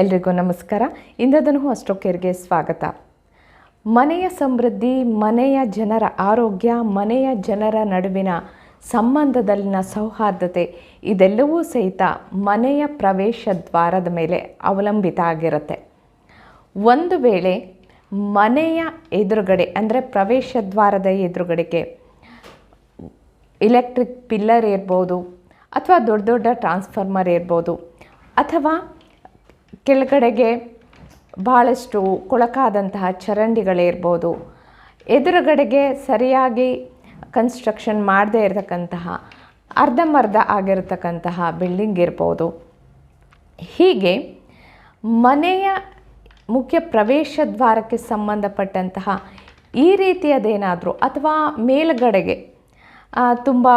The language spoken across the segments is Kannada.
ಎಲ್ರಿಗೂ ನಮಸ್ಕಾರ. ಇಂದದನು ಅಷ್ಟೊಕ್ಕೇರ್ಗೆ ಸ್ವಾಗತ. ಮನೆಯ ಸಮೃದ್ಧಿ, ಮನೆಯ ಜನರ ಆರೋಗ್ಯ, ಮನೆಯ ಜನರ ನಡುವಿನ ಸಂಬಂಧದಲ್ಲಿನ ಸೌಹಾರ್ದತೆ ಇದೆಲ್ಲವೂ ಸಹಿತ ಮನೆಯ ಪ್ರವೇಶ ದ್ವಾರದ ಮೇಲೆ ಅವಲಂಬಿತ ಆಗಿರುತ್ತೆ. ಒಂದು ವೇಳೆ ಮನೆಯ ಎದುರುಗಡೆ, ಅಂದರೆ ಪ್ರವೇಶ ದ್ವಾರದ ಎದುರುಗಡೆಗೆ ಇಲೆಕ್ಟ್ರಿಕ್ ಪಿಲ್ಲರ್ ಇರ್ಬೋದು, ಅಥವಾ ದೊಡ್ಡ ದೊಡ್ಡ ಟ್ರಾನ್ಸ್ಫಾರ್ಮರ್ ಇರ್ಬೋದು, ಅಥವಾ ಕೆಳಗಡೆಗೆ ಭಾಳಷ್ಟು ಕೊಳಕಾದಂತಹ ಚರಂಡಿಗಳಿರ್ಬೋದು. ಎದುರುಗಡೆಗೆ ಸರಿಯಾಗಿ ಕನ್ಸ್ಟ್ರಕ್ಷನ್ ಮಾಡದೇ ಇರತಕ್ಕಂತಹ ಅರ್ಧಂಬರ್ಧ ಆಗಿರತಕ್ಕಂತಹ ಬಿಲ್ಡಿಂಗ್ ಇರ್ಬೋದು. ಹೀಗೆ ಮನೆಯ ಮುಖ್ಯ ಪ್ರವೇಶ ದ್ವಾರಕ್ಕೆ ಸಂಬಂಧಪಟ್ಟಂತಹ ಈ ರೀತಿಯದೇನಾದರೂ ಅಥವಾ ಮೇಲುಗಡೆಗೆ ತುಂಬ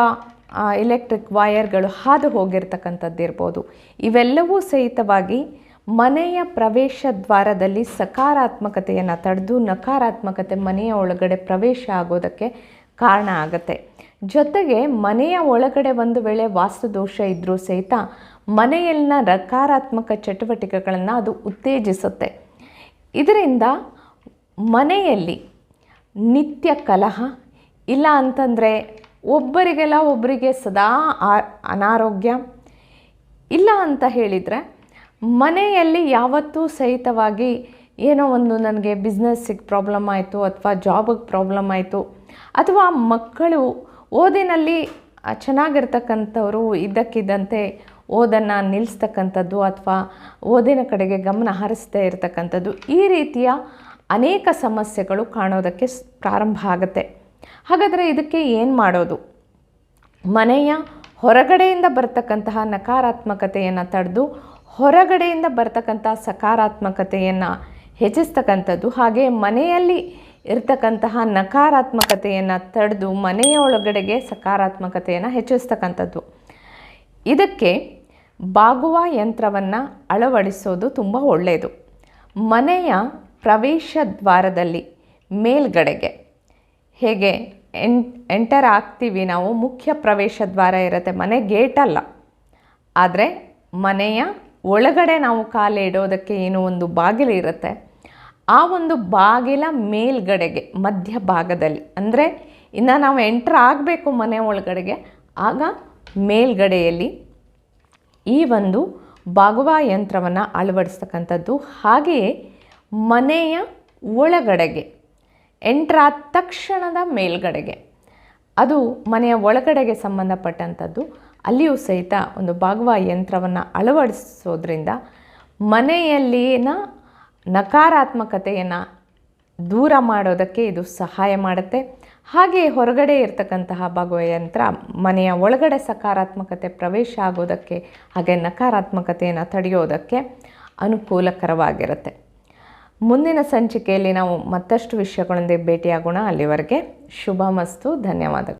ಎಲೆಕ್ಟ್ರಿಕ್ ವಯರ್ಗಳು ಹಾದು ಹೋಗಿರ್ತಕ್ಕಂಥದ್ದಿರ್ಬೋದು. ಇವೆಲ್ಲವೂ ಸಹಿತವಾಗಿ ಮನೆಯ ಪ್ರವೇಶ ದ್ವಾರದಲ್ಲಿ ಸಕಾರಾತ್ಮಕತೆಯನ್ನು ತಡೆದು ನಕಾರಾತ್ಮಕತೆ ಮನೆಯ ಒಳಗಡೆ ಪ್ರವೇಶ ಆಗೋದಕ್ಕೆ ಕಾರಣ ಆಗುತ್ತೆ. ಜೊತೆಗೆ ಮನೆಯ ಒಳಗಡೆ ಒಂದು ವೇಳೆ ವಾಸ್ತುದೋಷ ಇದ್ದರೂ ಸಹಿತ ಮನೆಯಲ್ಲಿನ ನಕಾರಾತ್ಮಕ ಚಟುವಟಿಕೆಗಳನ್ನು ಅದು ಉತ್ತೇಜಿಸುತ್ತೆ. ಇದರಿಂದ ಮನೆಯಲ್ಲಿ ನಿತ್ಯ ಕಲಹ, ಇಲ್ಲ ಅಂತಂದರೆ ಒಬ್ಬರಿಗೆಲ್ಲ ಒಬ್ಬರಿಗೆ ಸದಾ ಅನಾರೋಗ್ಯ, ಇಲ್ಲ ಅಂತ ಹೇಳಿದರೆ ಮನೆಯಲ್ಲಿ ಯಾವತ್ತೂ ಸಹಿತವಾಗಿ ಏನೋ ಒಂದು ನನಗೆ ಬಿಸ್ನೆಸ್ಸಿಗೆ ಪ್ರಾಬ್ಲಮ್ ಆಯಿತು ಅಥವಾ ಜಾಬಿಗೆ ಪ್ರಾಬ್ಲಮ್ ಆಯಿತು ಅಥವಾ ಮಕ್ಕಳು ಓದಿನಲ್ಲಿ ಚೆನ್ನಾಗಿರ್ತಕ್ಕಂಥವರು ಇದ್ದಕ್ಕಿದ್ದಂತೆ ಓದನ್ನು ನಿಲ್ಲಿಸ್ತಕ್ಕಂಥದ್ದು ಅಥವಾ ಓದಿನ ಕಡೆಗೆ ಗಮನ ಹರಿಸ್ತಾ ಇರತಕ್ಕಂಥದ್ದು ಈ ರೀತಿಯ ಅನೇಕ ಸಮಸ್ಯೆಗಳು ಕಾಣೋದಕ್ಕೆ ಪ್ರಾರಂಭ ಆಗುತ್ತೆ. ಹಾಗಾದರೆ ಇದಕ್ಕೆ ಏನು ಮಾಡೋದು? ಮನೆಯ ಹೊರಗಡೆಯಿಂದ ಬರ್ತಕ್ಕಂತಹ ನಕಾರಾತ್ಮಕತೆಯನ್ನು ತಡೆದು ಹೊರಗಡೆಯಿಂದ ಬರ್ತಕ್ಕಂಥ ಸಕಾರಾತ್ಮಕತೆಯನ್ನು ಹೆಚ್ಚಿಸ್ತಕ್ಕಂಥದ್ದು, ಹಾಗೆ ಮನೆಯಲ್ಲಿ ಇರ್ತಕ್ಕಂತಹ ನಕಾರಾತ್ಮಕತೆಯನ್ನು ತಡೆದು ಮನೆಯ ಒಳಗಡೆಗೆ ಸಕಾರಾತ್ಮಕತೆಯನ್ನು ಹೆಚ್ಚಿಸ್ತಕ್ಕಂಥದ್ದು. ಇದಕ್ಕೆ ಬಾಗುವ ಯಂತ್ರವನ್ನು ಅಳವಡಿಸೋದು ತುಂಬ ಒಳ್ಳೆಯದು ಮನೆಯ ಪ್ರವೇಶ ದ್ವಾರದಲ್ಲಿ ಮೇಲ್ಗಡೆಗೆ ಹೇಗೆ ಎನ್ ಎಂಟರ್ ಆಗ್ತೀವಿ ನಾವು, ಮುಖ್ಯ ಪ್ರವೇಶ ದ್ವಾರ ಇರುತ್ತೆ ಮನೆ ಗೇಟಲ್ಲ ಆದರೆ ಮನೆಯ ಒಳಗಡೆ ನಾವು ಕಾಲು ಇಡೋದಕ್ಕೆ ಏನೋ ಒಂದು ಬಾಗಿಲು ಇರುತ್ತೆ. ಆ ಒಂದು ಬಾಗಿಲ ಮೇಲ್ಗಡೆಗೆ, ಮಧ್ಯ ಭಾಗದಲ್ಲಿ. ಅಂದರೆ ಇನ್ನು ನಾವು ಎಂಟ್ರ್ ಆಗಬೇಕು ಮನೆ ಒಳಗಡೆಗೆ, ಆಗ ಮೇಲ್ಗಡೆಯಲ್ಲಿ ಈ ಒಂದು ಬಾಗುವ ಯಂತ್ರವನ್ನು ಅಳವಡಿಸ್ತಕ್ಕಂಥದ್ದು. ಹಾಗೆಯೇ ಮನೆಯ ಒಳಗಡೆಗೆ ಎಂಟ್ರಾದ ತಕ್ಷಣದ ಮೇಲ್ಗಡೆಗೆ, ಅದು ಮನೆಯ ಒಳಗಡೆಗೆ ಸಂಬಂಧಪಟ್ಟಂಥದ್ದು. ಅಲ್ಲಿಯೂ ಸಹಿತ ಒಂದು ಬಾಗುವ ಯಂತ್ರವನ್ನು ಅಳವಡಿಸೋದ್ರಿಂದ ಮನೆಯಲ್ಲಿನ ನಕಾರಾತ್ಮಕತೆಯನ್ನು ದೂರ ಮಾಡೋದಕ್ಕೆ ಇದು ಸಹಾಯ ಮಾಡುತ್ತೆ. ಹಾಗೆ ಹೊರಗಡೆ ಇರತಕ್ಕಂತಹ ಬಾಗುವ ಯಂತ್ರ ಮನೆಯ ಒಳಗಡೆ ಸಕಾರಾತ್ಮಕತೆ ಪ್ರವೇಶ ಆಗೋದಕ್ಕೆ ಹಾಗೆ ನಕಾರಾತ್ಮಕತೆಯನ್ನು ತಡೆಯೋದಕ್ಕೆ ಅನುಕೂಲಕರವಾಗಿರುತ್ತೆ. ಮುಂದಿನ ಸಂಚಿಕೆಯಲ್ಲಿ ನಾವು ಮತ್ತಷ್ಟು ವಿಷಯಗಳೊಂದಿಗೆ ಭೇಟಿಯಾಗೋಣ. ಅಲ್ಲಿವರೆಗೆ ಶುಭ ಮಸ್ತು ಧನ್ಯವಾದಗಳು.